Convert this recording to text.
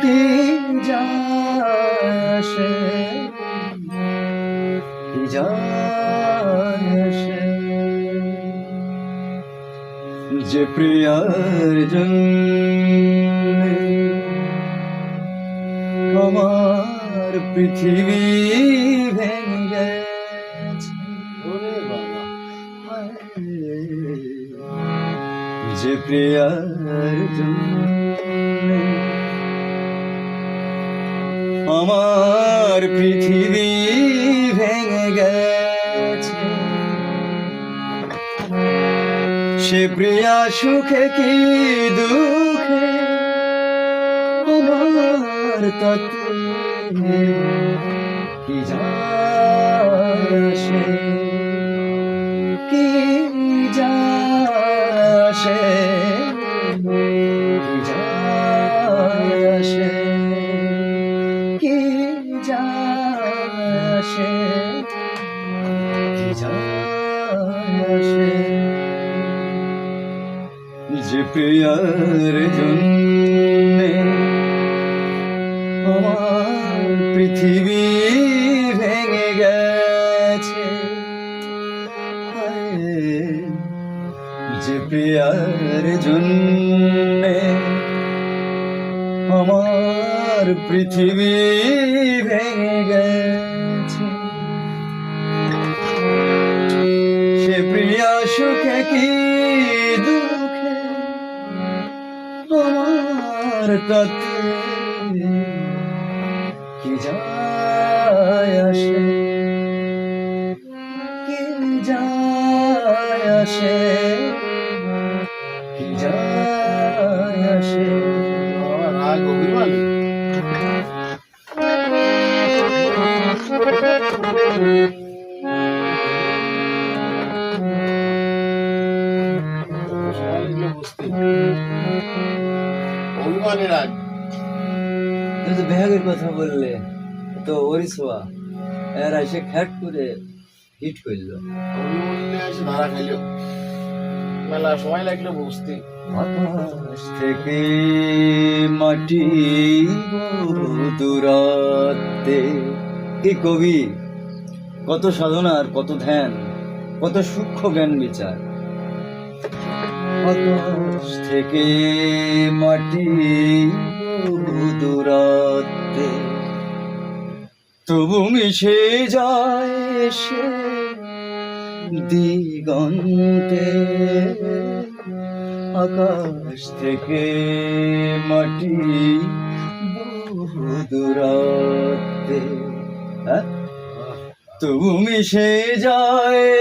কি যাসে যাসে। যে প্রিয়ার জন্যে আমার পৃথিবী ভেঙে যে প্রিয়ার জন্যে আমার পৃথিবী ভেঙে গেছে। সে প্রিয়া সুখে কি দুঃখে? আমার তত্ত্ব কি যাসে যে প্রিয়ার জন্যে আমার পৃথিবী ভেঙে গেছে। যে প্রিয়ার জন্যে আমার পৃথিবী ভেঙে গেছে। সুখে কি দুঃখে? আমার তত্ত্বে কি যায় আসে? কি যায় আসে? কি যায় আসে? বাবা রাগ রাগ তুমি তো বেহাগের কথা বললে তো ওরই ছোয়া এর এসে খ্যাট করে হিট করল। অভিমানী এসে ধরা খাইলো মেলা সময় লাগল বুঝতে। থেকে মাটি কি কবি? কত সাধনার কত ধ্যান কত সূক্ষ্ম জ্ঞান বিচার। আকাশ থেকে মাটি বহু দূরত্বে। তবু মিশে যায় সে দিগন্তে। আকাশ থেকে মাটি বহু দূরত্বে। হ্যাঁ? তবু মিশে যায়